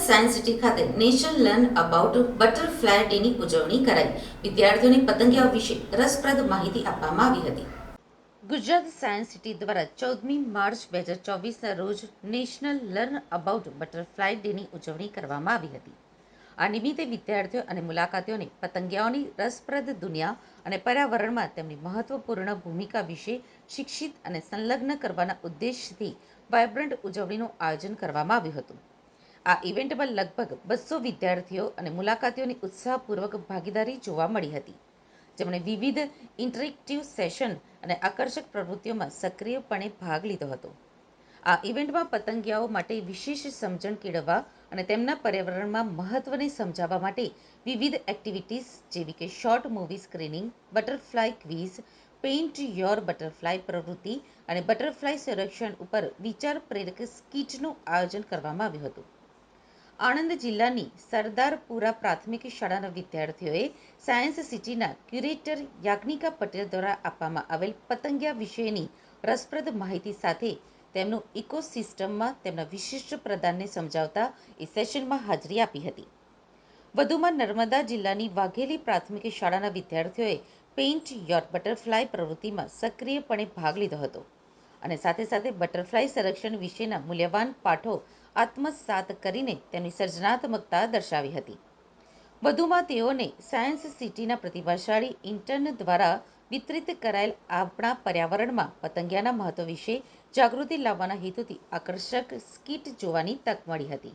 Science city ખાતે national learn about butterfly ડેની ઉજવણી કરાઈ. વિદ્યાર્થીઓને પતંગિયા વિશે રસપ્રદ માહિતી આપવામાં આવી હતી. ગુજરાત સાયન્સ સિટી દ્વારા ચૌદમી માર્ચ બે હજાર ચોવીસના રોજ નેશનલ લર્ન અબાઉટ બટરફ્લાય ડેની ઉજવણી કરવામાં આવી હતી. આ નિમિત્તે વિદ્યાર્થીઓ અને મુલાકાતીઓને પતંગિયાઓની રસપ્રદ દુનિયા અને પર્યાવરણમાં તેમની મહત્વપૂર્ણ ભૂમિકા વિશે શિક્ષિત અને સંલગ્ન કરવાના ઉદ્દેશથી વાયબ્રન્ટ ઉજવણીનું આયોજન કરવામાં આવ્યું હતું. આ ઇવેન્ટમાં લગભગ બસો વિદ્યાર્થીઓ અને મુલાકાતીઓની ઉત્સાહપૂર્વક ભાગીદારી જોવા મળી હતી. જેમણે વિવિધ ઇન્ટરેક્ટિવ સેશન અને આકર્ષક પ્રવૃત્તિઓમાં સક્રિયપણે ભાગ લીધો હતો. આ ઇવેન્ટમાં પતંગિયાઓ માટે વિશેષ સમજણ કેળવવા અને તેમના પર્યાવરણમાં મહત્વને સમજાવવા માટે વિવિધ એક્ટિવિટીઝ જેવી કે short movie screening, butterfly quiz, paint your butterfly પ્રવૃત્તિ અને બટરફ્લાય સંરક્ષણ ઉપર વિચાર પ્રેરક સ્કીટનું આયોજન કરવામાં આવ્યું હતું. આણંદ જિલ્લાની સરદારપુરા પ્રાથમિક શાળાના વિદ્યાર્થીઓએ સાયન્સ સિટીના ક્યુરેટર યાજ્ઞિકા પટેલ દ્વારા આપવામાં આવેલ પતંગિયા વિશેની રસપ્રદ માહિતી સાથે તેમનું ઇકોસિસ્ટમમાં તેમના વિશિષ્ટ પ્રદાનને સમજાવતા એ સેશનમાં હાજરી આપી હતી. વધુમાં નર્મદા જિલ્લાની વાઘેલી પ્રાથમિક શાળાના વિદ્યાર્થીઓએ પેઇન્ટ યોર બટરફ્લાય પ્રવૃત્તિમાં સક્રિયપણે ભાગ લીધો હતો. અને સાથે સાથે બટરફ્લાય સંરક્ષણ વિશેના મૂલ્યવાન પાઠો આત્મસાત કરીને તેમની સર્જનાત્મકતા દર્શાવી હતી. વધુમાં તેઓને સાયન્સ સિટીના પ્રતિભાશાળી ઇન્ટર્ન દ્વારા વિતરિત કરાયેલ આપણા પર્યાવરણમાં પતંગિયાના મહત્વ વિશે જાગૃતિ લાવવાના હેતુથી આકર્ષક સ્કિટ જોવાની તક મળી હતી.